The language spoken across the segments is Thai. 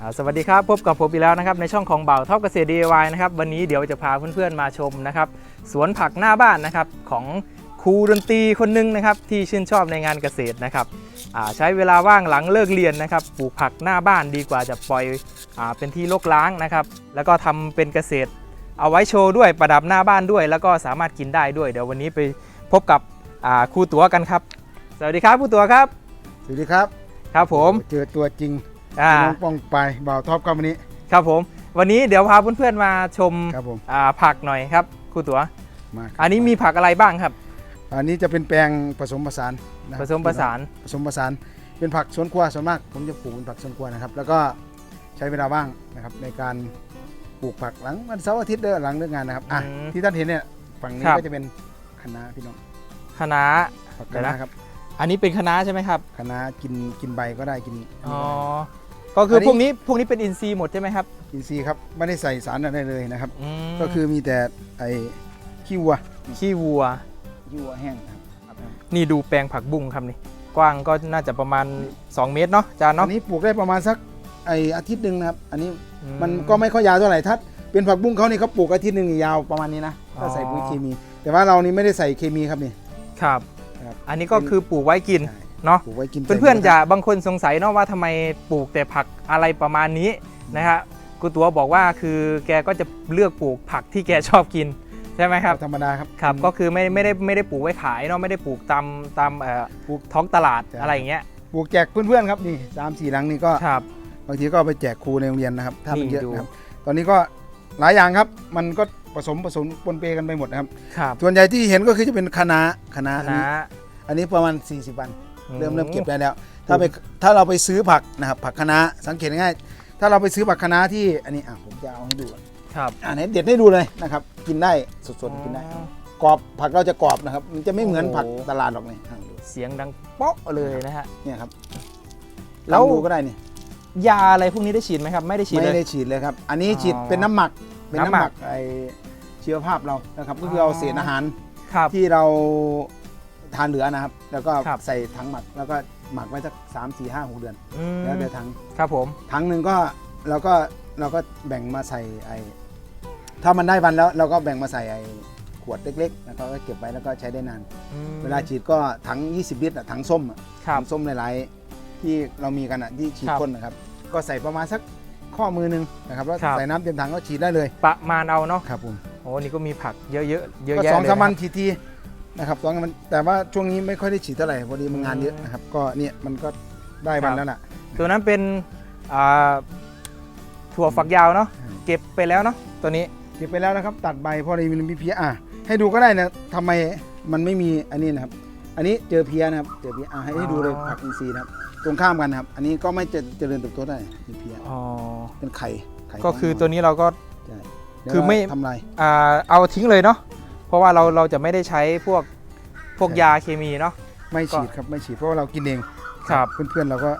อ่าสวัสดีครับ พบกับผมอีกแล้วนะครับในช่องของเบ่าวท็อปเกษตร DIY นะครับวันนี้เดี๋ยวจะพาเพื่อนๆมาชมนะครับสวนผักหน้าบ้านนะครับของครูดนตรีคนหนึงนะครับที่ชื่นชอบในงานเกษตรนะครับอ่าใช้เวลาว่างหลังเลิกเรียนนะครับปลูกผักหน้าบ้านดีกว่าจะปล่อยอาเป็นที่รกร้างนะครับแล้วก็ทำเป็นเกษตร เอาไว้โชว์ด้วยประดับหน้าบ้านด้วย แล้วก็สามารถกินได้ด้วย เดี๋ยววันนี้ไปพบกับอ่าครูตัวกันครับ สวัสดีครับครูตัวครับ สวัสดีครับครับผมเจอตัวจริง อ่าน้องปองไปบ่าวท็อปครับวันนี้ ครับผม วันนี้เดี๋ยวพาเพื่อนๆมาชมครับผม อ่าผักหน่อยครับครูตัวมาครับอันนี้มีผักอะไรบ้างครับ อันนี้จะเป็นแปลงผสมผสานนะผสมผสานผสมผสานเป็นผักสวนครัวส่วนมากผมจะปลูกเป็นผักสวนครัวนะครับ แล้วก็ใช้เวลาว่างนะครับในการปลูกผักหลังวันเสาร์อาทิตย์เด้อหลังเลิกงานนะครับอะอืมที่ท่านเห็นเนี่ยฝั่งนี้ครับ ก็จะเป็นคะน้าพี่น้องคะน้า ผักเดี๋คะยวนะน้าครับอันนี้เป็นคะน้าใช่ไหมครับคะน้ากินกินใบก็ได้กินอ๋อก็ คืออนนี้ พวกนี้พวกนี้เป็นอินทรีย์หมดใช่ไหมครับกินซีย์ครับไม่ได้ใส่สารอะไรเลยนะครับมก็คือมีแต่ไอ้ขี้วัวขี้วัว ขี้วัวแห้งนะครับนี่ดูแปลงผักบุ้งครับนี่ กว้างก็น่าจะประมาณ 2 เมตรเนาะจานอัเนาะนนี้ปลูกได้ประมาณสักไออาทิตย์หนึ่งนะครับ อันนี้อื มันก็ไม่ค่อยยาวเท่าไหร่ถ้าเป็นผักบุ้งเขานี่เขาปลูกอาทิตย์หนึ่งนี่ยาวประมาณนี้นะถ้าใส่ปุ๋ยเคมี แต่ว่าเรานี่ไม่ได้ใส่เคมีครับนี่ ครับ ครับ อันนี้ก็คือปลูกไว้กิน ใช่ เนาะปลูกไว้กินเพื่อนๆจะบางคนสงสัยเนาะว่าทำไมปลูกแต่ผักอะไรประมาณนี้นะฮะกูตัวบอกว่าคือแกก็จะเลือกปลูกผักที่แกชอบกินใช่ไหมครับธรรมดาครับครับก็คือไม่ไม่ได้ไม่ได้ปลูกไว้ขายเนาะไม่ได้ปลูกตามตามเอ่อปลูกท้องตลาดใช่อะไรอย่างเงี้ยปลูกแจกเพื่อนๆครับนี่สามสี่หลังนี่ก็ครับบางทีก็เอาไปแจกครูในโรงเรียนนะครับถ้ามันนี่เยอะดูนะครับตอนนี้ก็หลายอย่างครับมันก็ผสมผสมปนเปกันไปหมดนะครับครับส่วนใหญ่ที่เห็นก็คือจะเป็นคะน้าคะน้าคอันณะนี้อันนี้ประมาณ 40 วัน เริ่มเริ่มเก็บได้แล้ว ถ้าไปถ้าเราไปซื้อผักนะครับผักคะน้าสังเกตง่ายๆถ้าเราไปซื้อผักคะน้าที่อันนี้อะผมจะเอาให้ดูก่อนครับอ่าไหนเด็ดให้ดูเลยนะครับ กินได้สดๆกินได้อ๋อกรอบผักเราจะกรอบนะครับ มันจะไม่เหมือนโอ้โหผักตลาดหรอกนี่อะดูเสียงดังโป๊ะเลยนะฮะเนี่ยครับแล้แล้ววดูก็ได้นี่ยาอะไรพวกนี้ได้ฉีดไหมครับ ไม่ได้ฉีดไม่เลยได้ฉีดเลยครับ อันนี้อ๋อฉีดเป็นน้ำหมักเป็นน้ำน้ำหหมัมักกไอชีวภาพเรานะครับ ก็คือเอาอ๋อเศษอาหารครับที่เรา ทานเหลือนะครับ แล้วก็ครับ ใส่ถังหมัก แล้วก็หมักไว้สักสามสี่ห้าหกเดือน อืมแล้วแต่ถังครับผม ถังหนึ่งก็เราก็เราก็แบ่งมาใส่ไอถ้ามันได้วันแล้วเราก็แบ่งมาใส่ไอขวดเล็กๆแล้วก็เก็บไว้แล้วก็ใช้ได้นาน อืมเวลาฉีดก็ถัง 20 ลิตรอะถังส้มอะครับถังส้มหลายๆ ที่เรามีกันอะที่ฉีดครับ พ่นนะครับ ก็ใส่ประมาณสักข้อมือหนึงนะครับแล้วครับใส่น้ำเต็มถังก็ฉีดได้เลยประมาณเอาเนาะครับผมโอ้นี่ก็มีผักเยอะๆเยอะก็แยะสองเลยสามวันนะฉีดที นะครับสองสามวันแต่ว่าช่วงนี้ไม่ค่อยได้ฉีดเท่าไหร่พอดีมันงานเยอะนะครับ ก็เนี่ยมันก็ได้วันแล้วล่ะ ตัวนั้นเป็นอ่าถั่วฝักยาวเนาะอืมเก็บไปแล้วเนาะตัวนี้เก็บไปแล้วนะครับ ตัดใบเพราะมีมีเพี้ยอะให้ดูก็ได้นะทำไมมันไม่มีอันนี้นะครับ อันนี้เจอเพี้ยนะครับเจอเพี้ยอะให้ให้ดูเลยอ๋อผักอินทรีย์นะครับ ตรงข้ามกันนะครับ อันนี้ก็ไม่เจเจริญเติบโตได้มีเพี้ยอ๋อเป็นไข่ไข่ก็คือขงตัวนี้เราก็ใช่คือไม่ทำลายอ่าเอาทิ้งเลยเนาะ เพราะว่าเราเราจะไม่ได้ใช้พวกพวกใช่ยาเคมีเนาะ ไม่ฉีดครับไม่ฉีดเพราะว่าเรากินเองครับ เพื่อนๆเราก็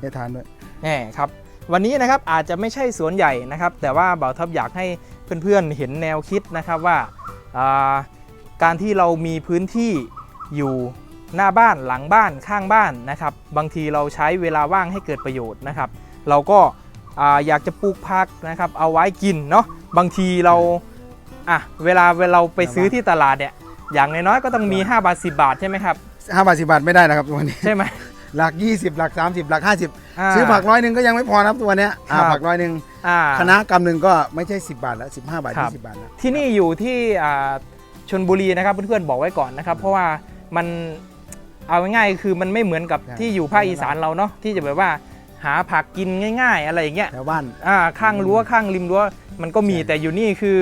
ได้ทานด้วยแหมครับ วันนี้นะครับอาจจะไม่ใช่สวนใหญ่นะครับ แต่ว่าเบาท็อปอยากให้เพื่อนๆเห็นแนวคิดนะครับว่าอ่าการที่เรามีพื้นที่อยู่หน้าบ้านหลังบ้านข้างบ้านนะครับ บางทีเราใช้เวลาว่างให้เกิดประโยชน์นะครับ เราก็อ่าอยากจะปลูกผักนะครับ เอาไว้กินเนาะบางทีเรา อะเวลาเวลาเราไปซื้อที่ตลาดเนี่ยอย่างน้อยๆก็ต้องมี5บาท10 บาทใช่ไหมครับห้าบาทสิบาทไม่ได้นะครับ ตัวนี้ ใช่ไหม หลัก 20 หลัก 30 หลัก50าซื้อผักร้อยหนึ่งก็ยังไม่พอนะครับตัวเนี้ยอ่าครับ ผักร้อยหนึ่งอ่า คณะกำหนึ่งก็ไม่ใช่ 10 บาทแล้ว 15 บาท ครับ 20 บาทแล้ว ที่นี่อยู่ที่อ่าชนบุรีนะครับเพื่อนๆบอกไว้ก่อนนะครับเพราะว่ามันเอาง่ายๆคือมันไม่เหมือนกับใช่ ที่อยู่ภาคอีสานเราเนาะที่จะแบบว่าหาผักกินง่าย ๆ อะไรอย่างเงี้ยแถวบ้าน อ่าข้างรั้วข้างริมรั้วมันก็มีใช่ แต่อยู่นี่คือ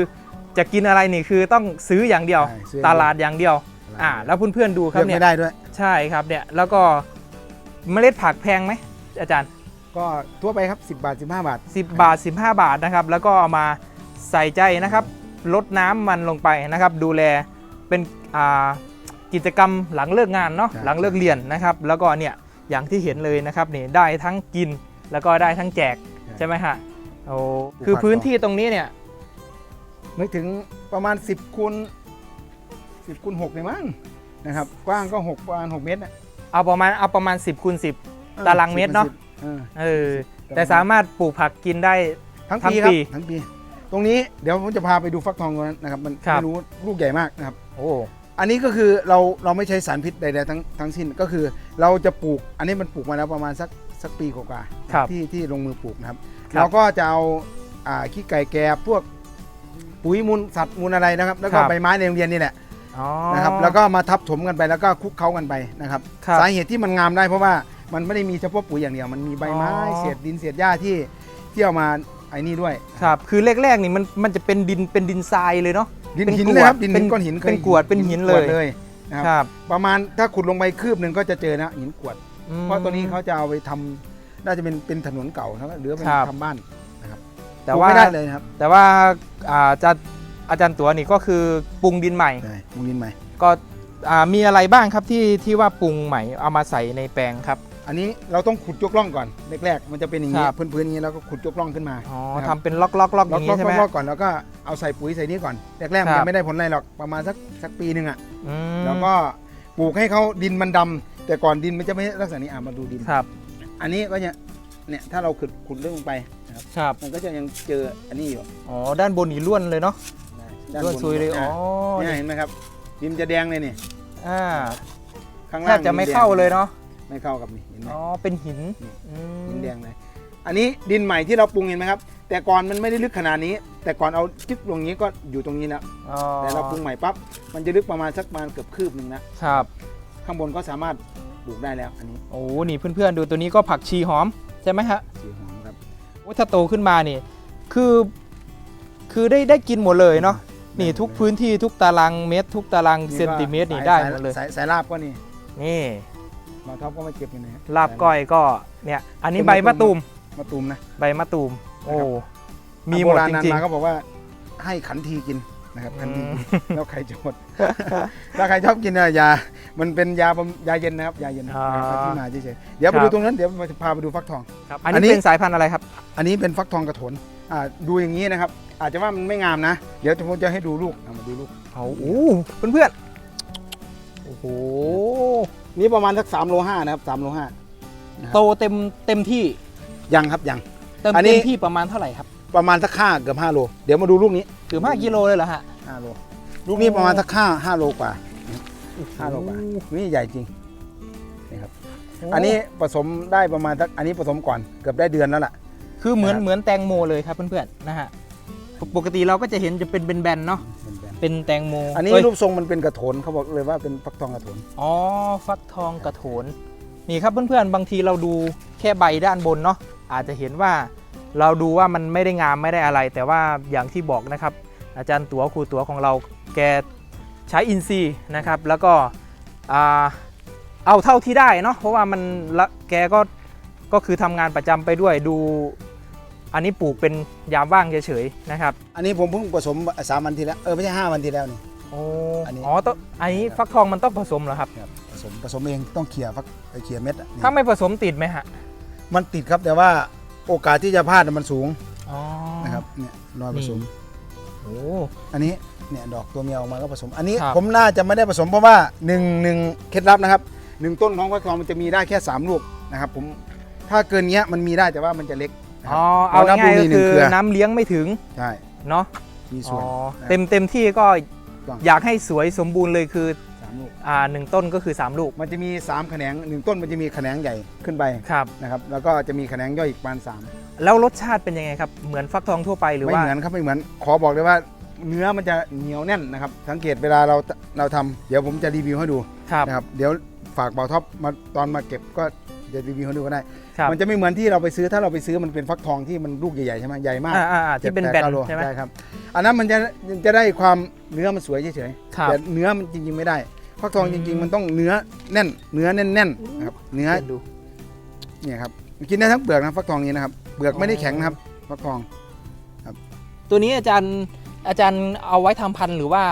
จะกินอะไรนี่คือต้องซื้ออย่างเดียว ใช่ซื้อตลาดอย่างเดียวอ่า แล้วเพื่อนๆดูครัเลืบอกเนี่ย ไม่ได้ด้วย ใช่ครับเนี่ย แล้วก็เมล็ดผักแพงไหมอาจารย์ ก็ทั่วไปครับ 10 บาท 15 บาท 10 บาท 15 บาทนะครับ แล้วก็เอามาใส่ใจนะครับลดน้ำมันลงไปนะครับ ดูแลเป็นอ่ากิจกรรมหลังเลิกงานเนาะใช่ หลังเลิกเรียนนะครับ แล้วก็เนี่ยอย่างที่เห็นเลยนะครับนี่ได้ทั้งกินแล้วก็ได้ทั้งแจกใช่ไหมฮะโอ้คือพื้นที่ตรงนี้เนี่ย นึกถึงประมาณ 10คูณ10คูณ6เลยมั้งนะครับ กว้างก็6ประมาณ6เมตรนะเอาประมาณเอาประมาณ 10คูณ10 ตารางเมตรเนอะออเออแต่แต่สามารถปลูกผักกินได้ทั้งทั้งปีครับปีทั้งปี ตรงนี้เดี๋ยวผมจะพาไปดูฟักทองตรงนั้นนะครับ มันครับไม่รู้ลูกใหญ่มากนะครับโอ้อันนี้ก็คือเราเราไม่ใช้สารพิษใดๆทั้งทั้งสิ้นก็คือเราจะปลูกอันนี้มันปลูกมาแล้วประมาณสักสักปีกว่าๆครับที่ที่ลงมือปลูกนะครับครับเราก็จะเอาอ่าขี้ไก่แกบพวก ปุ๋ยมูลสัตว์มูลอะไรนะครับ แล้วก็ครับ ใบไม้ในโรงเรียนนี่แหละอ๋อ นะครับแล้วก็มาทับถมกันไปแล้วก็คลุกเคล้ากันไปนะครับครับ สาเหตุที่มันงามได้เพราะว่ามันไม่ได้มีเฉพาะปุ๋ยอย่างเดียวมันมีใบไม้อ๋อเศษดินเศษหญ้าที่ที่เอามาไอ้นี่ด้วย ครับคือแรกๆนี่มันมันจะเป็นดินเป็นดินทรายเลยเนาะ ดินเป็นหินกรวดเลยครับดินเป็หินนก้อนหินเป็นกรวดเป็นหินเลย กรวดเลยนะครับครับประมาณถ้าขุดลงไปคืบหนึ่งก็จะเจอนะหินกรวด อืม เพราะตัวนี้เขาจะเอาไปทำน่าจะเป็นเป็นถนนเก่าแล้วก็หรือเป็นครับ ทำบ้าน แต่ปลูกว่าไม่ได้เลยนะครับแต่ว่าอ่าอาจารย์อาจารย์ตัวนี่ก็คือปรุงดินใหม่ใช่ปลูกดินใหม่ ก็อ่ามีอะไรบ้างครับที่ที่ว่าปรุงใหม่เอามาใส่ในแปลงครับ อันนี้เราต้องขุดยกร่องก่อนแรกๆมันจะเป็นอย่างนี้ครับพื้นๆอย่างนี้แล้วก็ขุดยกร่องขึ้นมาอ๋อนะครับทำเป็นล็อกล็อกล็อกอล็อกย่างล็นี้อกใช่ไหมล็อกก่อนแล้วก็เอาใส่ปุ๋ยใส่นี่ก่อนแรกๆมันครัยับงไม่ได้ผลอะไรหรอกประมาณสักสักปีหนึ่งอะอืมแล้วก็ปลูกให้เขาดินมันดำแต่ก่อนดินมันจะไม่ลักษณะนี้อะมาดูดินครับ อันนี้ก็จะเนี่ยถ้าเราขุดขุดเรื่องลงไป นะครับครับมันก็จะยังเจออันนี้อยู่อ๋อด้านบนนี่ล้วนเลยเนาะด้านล้วนบนซุยเลยอ๋อเนี่ยนี่เห็นไหมครับดินจะแดงเลยนี่อ่าข้างแทล่างบจะไม่ดินแดงเข้าเลยเนาะไม่เข้ากับนี่เห็นไหม อ๋อเป็นหินนี่อืม ดินแดงเลยอันนี้ดินใหม่ที่เราปรุงเห็นไหมครับ แต่ก่อนมันไม่ได้ลึกขนาดนี้ แต่ก่อนเอาจิ๊บลงนี้ก็อยู่ตรงนี้แล้ว อ๋อแต่เราปรุงใหม่ปั๊บ มันจะลึกประมาณสักประมาณเกือบคืบหนึ่งนะครับ ข้างบนก็สามารถปลูกได้แล้วอันนี้โอ้ นี่เพื่อนๆ ดูตัวนี้ก็ผักชีหอม ใช่ไหมฮะ สีหอ มครับโอ้ถ้าโตขึ้นมานี่คือคือได้ได้กินหมดเลยเนาะนี่ทุกพื้นที่ทุกตารางเมตร ทุกตารางเซนติเมตรนี่สายได้หมดเลยสายสายลาบก็นี่นี่เราท็อปก็มาเก็บอยู่นะลาบก้อยก็เนี่ย อันนี้ใบมะตูมมะตูมนะใบมะตูมโอ้นะครับมีหมดโบราจณนานริงมาก็บอกว่าให้ขันทีกิน นะครับๆขันทีอืมกินแล้วใครจะหมดถ้าใครชอบกินเนี่ยยา มันเป็นยาบำยาเย็นนะครับยาเย็นอ่านะครับที่มาเฉยๆเดี๋ยวไปครับดูตรงนั้นเดี๋ยวมาพาไปดูฟักทองครับอันอันนี้นี้เป็นสายพันธุ์อะไรครับ อันนี้เป็นฟักทองกระโถนอ่าดูอย่างนี้นะครับ อาจจะว่ามันไม่งามนะ เดี๋ยวผมจะให้ดูลูกเอามาดูลูกเอาโอ้เพื่อนๆโอ้โหนี่ประมาณสักสามโลห้านะครับสามโลห้าโตเต็มเต็มที่ยังครับยังเต็มอันนี้เต็มที่ประมาณเท่าไหร่ครับ ประมาณสักห้าเกือบห้าโล เดี๋ยวมาดูลูกนี้ ถือห้ากิโลเลยเหรอฮะห้าโลลูกนี้ประมาณสักห้าห้าโลกว่าห้าโลกว่านี่ใหญ่จริงนี่ครับอันนี้ผสมได้ประมาณสักอันนี้ผสมก่อนเกือบได้เดือนแล้วล่ะ คือเหมือนนะครับเหมือนแตงโมเลยครับเพื่อนๆนะฮะปกติเราก็จะเห็นจะเป็นแบนๆเนาะเป็นแบบเป็นแตงโม อันนี้เยรูปทรงมันเป็นกระโถนเขาบอกเลยว่าเป็นฟักทองกระโถนอ๋อฟักทองกระโถนนี่ครับเพื่อนๆบางทีเราดูแค่ใบด้านบนเนาะอาจจะเห็นว่าเราดูว่ามันไม่ได้งามไม่ได้อะไร แต่ว่าอย่างที่บอกนะครับ อาจารย์ตัวครูตัวของเราแกใช้อินทรีย์นะครับ แล้วก็อ่าเอาเท่าที่ได้เนาะเพราะว่ามันละแกก็ก็คือทำงานประจำไปด้วยดู อันนี้ปลูกเป็นยามว่างเฉยๆนะครับ อันนี้ผมเพิ่งผสมสามวันที่แล้วเออไม่ใช่ห้าวันที่แล้วนี่โอ้อันนี้อ๋อต้องอันนี้ฟักทองมันต้องผสมเหรอครับครับผสมผสมเองต้องเขี่ยฟักเอ่อเขี่ยเม็ดอะนี่ถ้าไม่ผสมติดไหมฮะมันติดครับแต่ว่าโอกาสที่จะพลาดมันสูงอ๋อนะครับเนี่ยรอยผสม โอ้ อันนี้เนี่ยดอกตัวเมียออกมาก็ผสม อันนี้ครับ ผมน่าจะไม่ได้ผสมเพราะว่าหนึ่งหนึ่งเคล็ดลับนะครับหนึ่งต้นของฟักทองมันจะมีได้แค่สามลูกนะครับผมถ้าเกินเงี้ยมันมีได้แต่ว่ามันจะเล็กนะคอ๋รัอบเอาเรานับง่ายดูๆนี่ก็หนึ่คืงอเครือ น้ำเลี้ยงไม่ถึงใช่เนาะมีส่อ๋วอนนะเต็มเต็มที่ก็ต้อง อยากให้สวยสมบูรณ์เลยคือ สามลูกอ่าหนึ่งต้นก็คือ 3 ลูกมันจะมีสามแขนงหนึ่งต้นมันจะมีแขนงใหญ่ขึ้นไปครับนะครับแล้วก็จะมีแขนงย่อยอีกประมาณสามแล้วรสชาติเป็นยังไงครับ เหมือนฟักทองทั่วไปหรือไม่ว่าเหมือนครับไม่เหมือนขอบอกเลยว่าเนื้อมันจะเหนียวแน่นนะครับสังเกตเวลาเราเราทำเดี๋ยวผมจะรีวิวให้ดูครับนะครับเดี๋ยวฝากเบาท็อปมาตอนมาเก็บก็จะรีวิวให้ดูก็ได้ ครับมันจะไม่เหมือนที่เราไปซื้อถ้าเราไปซื้อมันเป็นฟักทองที่มันลูกใหญ่ๆใช่ไหมใหญ่มากอ่าอ่าอ่าที่เป็นจ็ดแบดนก้าโลใช่ไหม ใช่ครับ อันนั้นมันจะจะได้ความเนื้อมันสวยเฉยครัๆบแต่เนื้อมันจริงๆไม่ได้ ฟักทองจริง ๆ มันต้องเนื้อแน่น เนื้อแน่นๆนะครับเนื้อเดี๋ยวดูเนี่ยครับกินได้ทั้งเปลือกนะฟักทองนี้นะครับเปลือกไม่ได้แข็งนะครับฟักทองตัวนี้อาจารย์อาจารย์เอาไว้ทำพันธุ์หรือว่า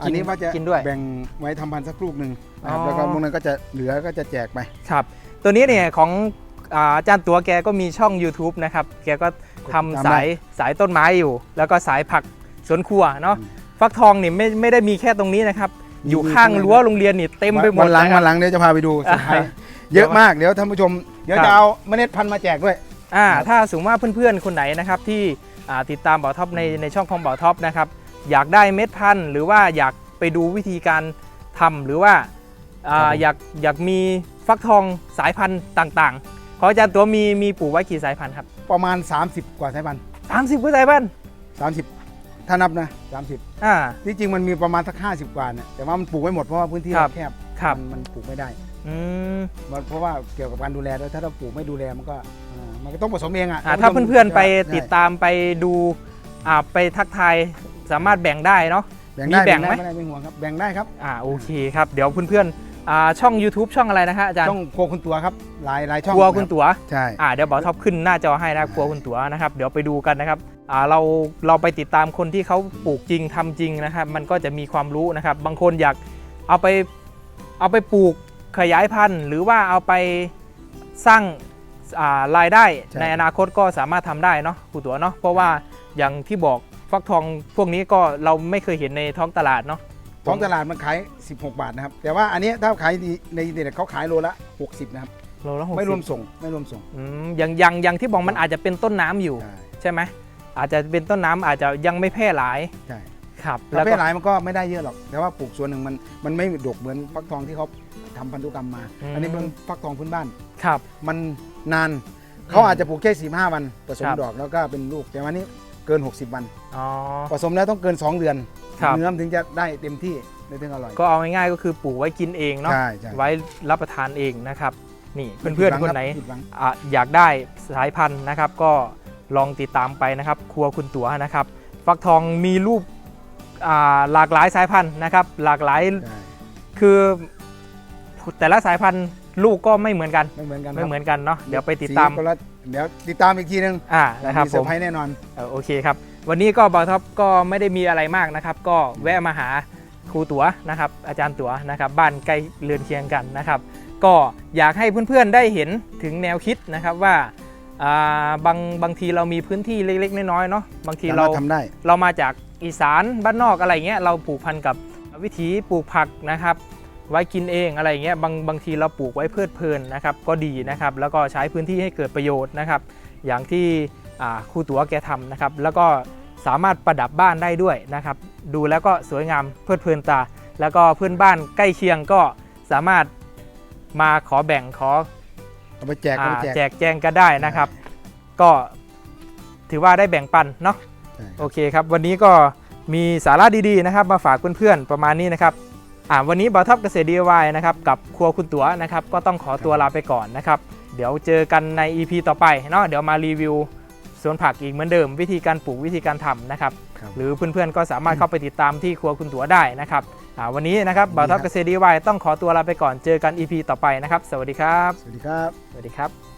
อันนี้ว่าจะกินด้วยแบ่งไว้ทำพันธุ์สักลูกหนึ่งนะครับอ๋อแล้วก็พวกนั้นก็จะเหลือก็จะแจกไปครับ ตัวนี้เนี่ยของอ่าอาจารย์ตัวแกก็มีช่อง YouTube นะครับ แกก็ทำตามสายได้สายต้นไม้อยู่ แล้วก็สายผักสวนครัวเนาะอืมฟักทองนี่ไม่ไม่ได้มีแค่ตรงนี้นะครับมี อยู่ข้างมีรั้วโรงเรียนนี่เต็มไปหมดวันหลังนะควัรับนหลังเดี๋ยวจะพาไปดูเซอร์ไพรส์อ่าเยอะมากเดี๋ยวท่านผู้ชมเดี๋ยวครับจะเอาเมล็ดพันธุ์มาแจกด้วยอ่าครับถ้าสมมติว่าเพื่อนๆคนไหนนะครับที่อ่าติดตามบ่าวท็อปในในช่องของบ่าวท็อปนะครับอยากได้เม็ดพันธุ์หรือว่าอยากไปดูวิธีการทำหรือว่าอ่าอยากอยากมีฟักทองสายพันธุ์ต่างๆของอาจารย์ตัวมีมีปลูกไว้กี่สายพันธุ์ครับประมาณ 30 กว่าสายพันธุ์30กว่าสายพันธุ์30 ถ้านับนะ 30 อ่า ที่จริงมันมีประมาณสัก50 กว่าเนี่ยแต่ว่ามันปลูกไม่หมดเพราะว่าพื้นที่ครับเราแคบครับ มันมันปลูกไม่ได้อืมมันเพราะว่าเกี่ยวกับการดูแลด้วยถ้าเราปลูกไม่ดูแลมันก็อ่ามันก็ต้องผสมเองอะอ่าถ้าเพื่อนๆไปใช่ติดตามไปดูอ่าไปทักทายสามารถแบ่งได้เนาะ แบ่งได้มีแบ่งไหมไม่ได้ไม่ห่วงครับแบ่งได้ครับอ่าโอเคครับเดี๋ยวเพื่อนๆอ่าช่อง YouTube ช่องอะไรนะฮะอาจารย์ต้องครัวคุณตัวครับหลายหลายช่องครัวคุณรับตั๋ว ใช่ อ่าเดี๋ยวบอกท็อปขึ้นหน้าจอให้นะครัวคุณตั๋วนะครับ เดี๋ยวไปดูกันนะครับอ่า เราเราไปติดตามคนที่เขาปลูกจริงทำจริงนะครับ มันก็จะมีความรู้นะครับ บางคนอยากเอาไปเอาไปปลูกขยายพันธุ์ หรือว่าเอาไปสร้างอ่ารายได้ในอนาคตก็สามารถทำได้เนาะครูตั๋วเนาะเพราะว่าอย่างที่บอกฟักทองพวกนี้ก็เราไม่เคยเห็นในท้องตลาดเนาะท้องตลาดมันขาย 16 บาทนะครับ แต่ว่าอันเนี้ยถ้าขายในอินเทอร์เน็ตเขาขายโลละ 60 นะครับโลละหกไม่รวมสิบส่งไม่รวมส่งอืมอย่างอย่างอย่างที่บอกมันอาจจะเป็นต้นน้ำอยู่ใช่ใช่ไหม อาจจะเป็นต้นน้ำอาจจะยังไม่แพร่หลายใช่ครับถ้าเพศหลายมันก็ไม่ได้เยอะหรอก แต่ว่าปลูกส่วนหนึ่งมันมันไม่ดกเหมือนฟักทองที่เขาทำพันธุกรรมมา อันนี้เป็นฟักทองพื้นบ้านครับ มันนานเขาอาจจะปลูกแค่45วันผสมครับดอกแล้วก็เป็นลูกแต่วันนี้เกิน 60 วันอ๋อผสมแล้วต้องเกิน 2 เดือนครับเนื้อมันถึงจะได้เต็มที่ได้ถึงอร่อย ก็เอาง่ายๆก็คือปลูกไว้กินเองเนาะใช่ใช่ไว้รับประทานเองนะครับนี่เพื่อนๆคนไหนผิดวังอะอยากได้สายพันธุ์นะครับก็ ลองติดตามไปนะครับ ครัวคุณตั๋วนะครับ ฟักทองมีรูปอ่าหลากหลายสายพันธุ์นะครับ หลากหลายใช่คือแต่ละสายพันธุ์ลูกก็ไม่เหมือนกันไม่เหมือนกันไม่เหมือนอนกันเนาะเดี๋ยวไปติดตามคนละเดี๋ยวติดตามอีกทีนึงอ่านะครับมีเซผอมร์ไพรส์แน่นอนเออโอเคครับ วันนี้ก็บอท็อปก็ไม่ได้มีอะไรมากนะครับ ก็แวะมาหาครูตั๋วนะครับ อาจารย์ตั๋วนะครับ บ้านใกล้เรือนเคียงกันนะครับ ก็อยากให้เพื่อนๆได้เห็นถึงแนวคิดนะครับว่าอ่า บางบางทีเรามีพื้นที่เล็กๆ น้อยๆเนาะบางทีเราสมถทำได้ เรามาจากอีสานบ้านนอกอะไรเงี้ยเราผูกพันกับวิถีปลูกผักนะครับ ไว้กินเองอะไรเงี้ยบางบางทีเราปลูกไว้เพลิดเพลินนะครับ ก็ดีนะครับ แล้วก็ใช้พื้นที่ให้เกิดประโยชน์นะครับ อย่างที่อ่าครูตั๋วแกทำนะครับ แล้วก็สามารถประดับบ้านได้ด้วยนะครับ ดูแล้วก็สวยงามเพลิดเพลินตา แล้วก็เพื่อนบ้านใกล้เคียงก็สามารถมาขอแบ่งขอ เอาไปแจกเอาอ่าไปแจกแจกแจงกันได้นะครับ ก็ถือว่าได้แบ่งปันเนาะ ใช่โอเคครับ วันนี้ก็มีสาระดีๆนะครับ มาฝากเพื่อนๆประมาณนี้นะครับอ่าวันนี้บ่าวทับเกษตร DIY นะครับกับครัวคุณตั๋วนะครับ ก็ต้องขอตัวลาไปก่อนนะครับ เดี๋ยวเจอกันใน EP ต่อไปเนาะเดี๋ยวมารีวิวสวนผักอีกเหมือนเดิม วิธีการปลูกวิธีการทำนะครับ ครับ หรือเพื่อนๆก็สามารถเข้าไปติดตามที่ครัวคุณตั๋วได้นะครับอ่า วันนี้นะครับบ่าวทับเกษตร DIY ต้องขอตัวลาไปก่อนเจอกัน EP ต่อไปนะครับ สวัสดีครับ สวัสดีครับ สวัสดีครับ